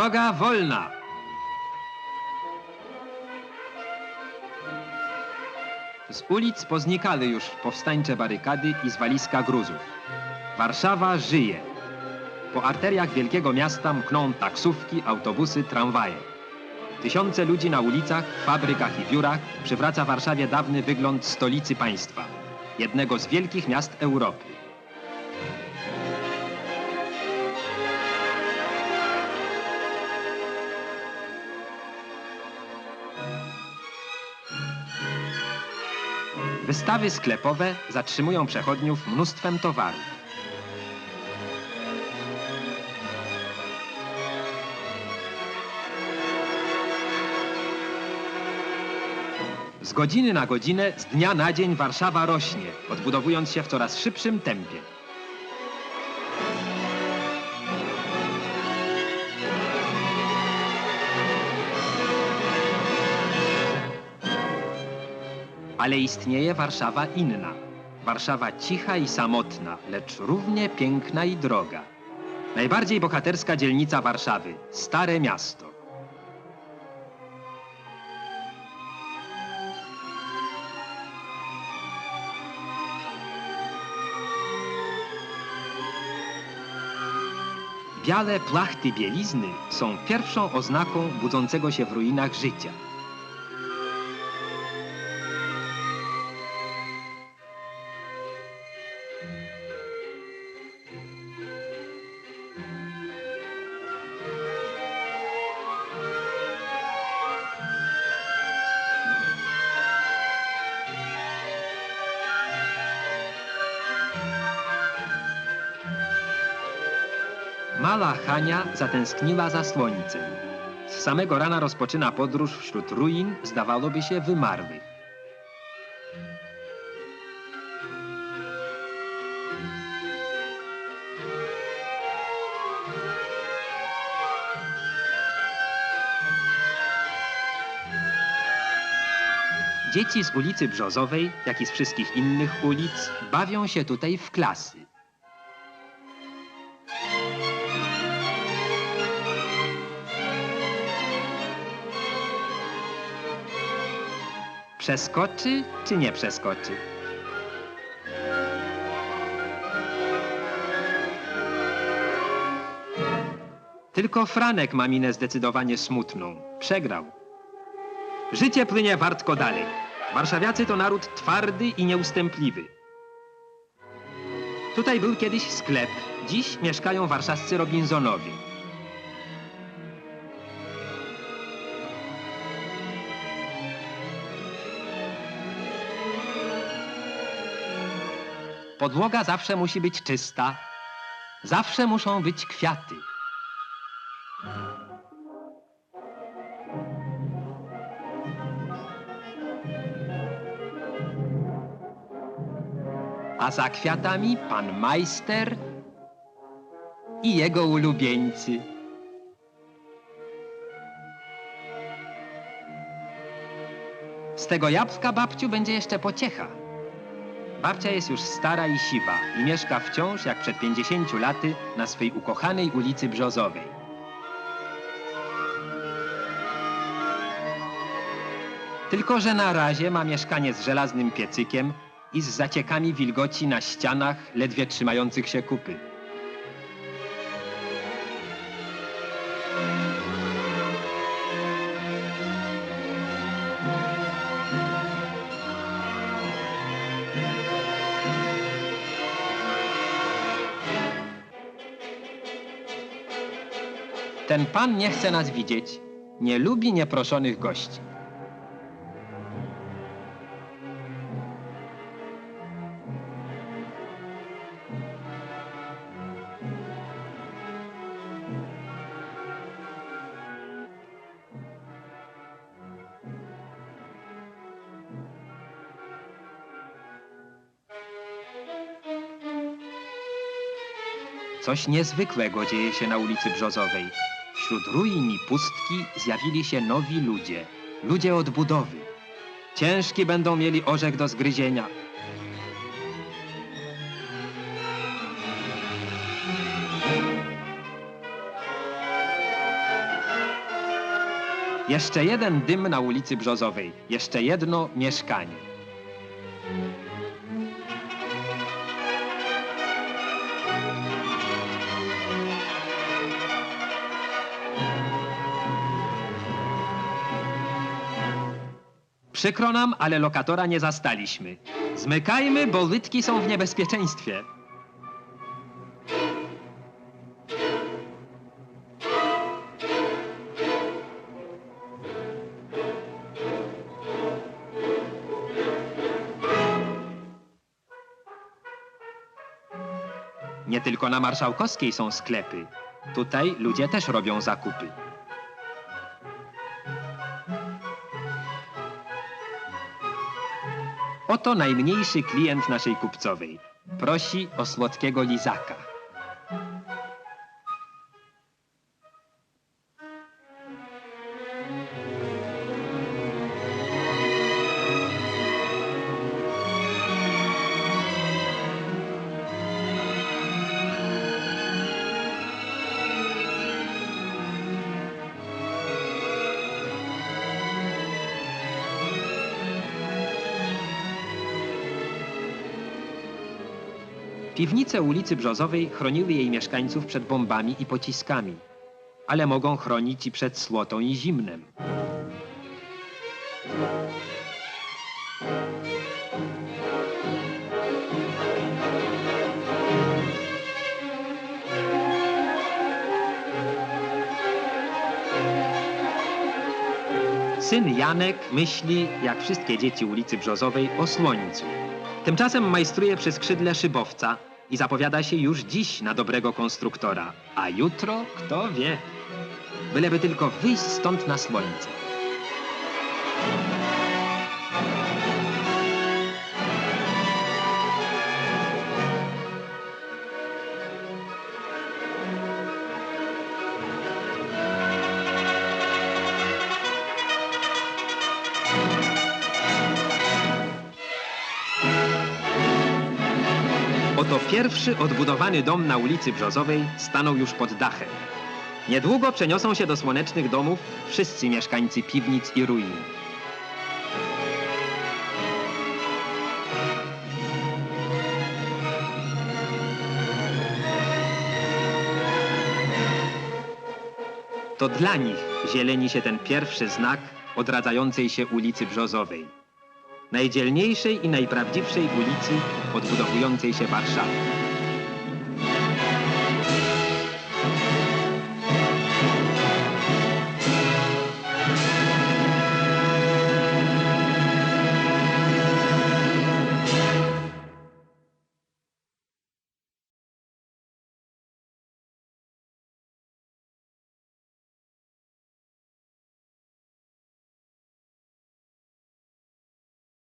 Droga wolna! Z ulic poznikały już powstańcze barykady i zwaliska gruzów. Warszawa żyje. Po arteriach wielkiego miasta mkną taksówki, autobusy, tramwaje. Tysiące ludzi na ulicach, fabrykach i biurach przywraca Warszawie dawny wygląd stolicy państwa, jednego z wielkich miast Europy. Wystawy sklepowe zatrzymują przechodniów mnóstwem towarów. Z godziny na godzinę, z dnia na dzień Warszawa rośnie, odbudowując się w coraz szybszym tempie. Ale istnieje Warszawa inna. Warszawa cicha i samotna, lecz równie piękna i droga. Najbardziej bohaterska dzielnica Warszawy, Stare Miasto. Białe plachty bielizny są pierwszą oznaką budzącego się w ruinach życia. Mala Hania zatęskniła za słońcem. Z samego rana rozpoczyna podróż wśród ruin, zdawałoby się, wymarłych. Dzieci z ulicy Brzozowej, jak i z wszystkich innych ulic, bawią się tutaj w klasy. Przeskoczy czy nie przeskoczy? Tylko Franek ma minę zdecydowanie smutną. Przegrał. Życie płynie wartko dalej. Warszawiacy to naród twardy i nieustępliwy. Tutaj był kiedyś sklep. Dziś mieszkają warszawscy Robinsonowie. Podłoga zawsze musi być czysta. Zawsze muszą być kwiaty. A za kwiatami pan majster i jego ulubieńcy. Z tego jabłka, babciu, będzie jeszcze pociecha. Babcia jest już stara i siwa i mieszka wciąż, jak przed 50 laty, na swej ukochanej ulicy Brzozowej. Tylko, że na razie ma mieszkanie z żelaznym piecykiem i z zaciekami wilgoci na ścianach, ledwie trzymających się kupy. Ten pan nie chce nas widzieć, nie lubi nieproszonych gości. Coś niezwykłego dzieje się na ulicy Brzozowej. Wśród ruin i pustki zjawili się nowi ludzie. Ludzie odbudowy. Ciężki będą mieli orzech do zgryzienia. Jeszcze jeden dym na ulicy Brzozowej, jeszcze jedno mieszkanie. Przykro nam, ale lokatora nie zastaliśmy. Zmykajmy, bo lytki są w niebezpieczeństwie. Nie tylko na Marszałkowskiej są sklepy. Tutaj ludzie też robią zakupy. Oto najmniejszy klient naszej kupcowej. Prosi o słodkiego lizaka. Piwnice ulicy Brzozowej chroniły jej mieszkańców przed bombami i pociskami, ale mogą chronić i przed słotą i zimnem. Syn Janek myśli, jak wszystkie dzieci ulicy Brzozowej, o słońcu. Tymczasem majstruje przy skrzydle szybowca i zapowiada się już dziś na dobrego konstruktora. A jutro, kto wie? Byleby tylko wyjść stąd na słońce. Oto pierwszy odbudowany dom na ulicy Brzozowej stanął już pod dachem. Niedługo przeniosą się do słonecznych domów wszyscy mieszkańcy piwnic i ruin. To dla nich zieleni się ten pierwszy znak odradzającej się ulicy Brzozowej najdzielniejszej i najprawdziwszej ulicy odbudowującej się Warszawy.